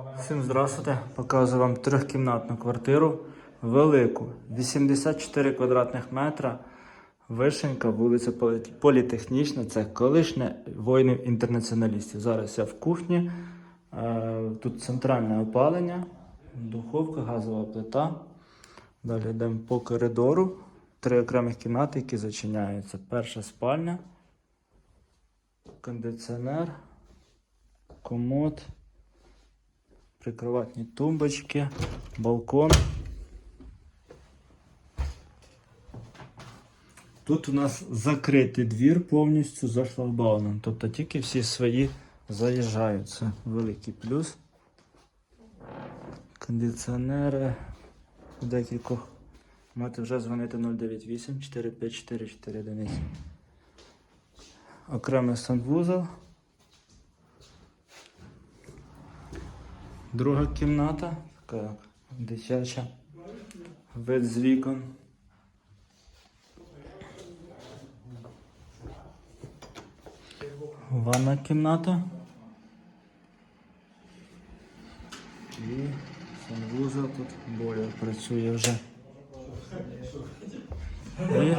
Всім здравствуйте. Показую вам трьохкімнатну квартиру. Велику. 84 квадратних метра. Вишенька, вулиця Політехнічна. Це колишнє воїнів інтернаціоналістів. Зараз я в кухні. Е, Тут центральне опалення, духовка, газова плита. Далі йдемо по коридору. Три окремих кімнати, які зачиняються. Перша спальня, кондиціонер, комод прикроватні тумбочки, балкон. Тут у нас закритий двір повністю за шлагбауном. Тобто тільки всі свої заїжджають. Це великий плюс. Кондиціонери декількох. Можете вже дзвонити 098 454 41. Окремий санвузол. Друга кімната, така дитяча, вид з вікон. Ванна кімната. І санвузол тут бойлер працює вже. І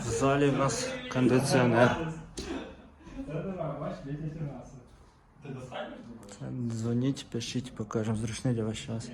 в залі в нас кондиціонер. Дзвоніть, пишіть, покажемо. Зручний для вас час.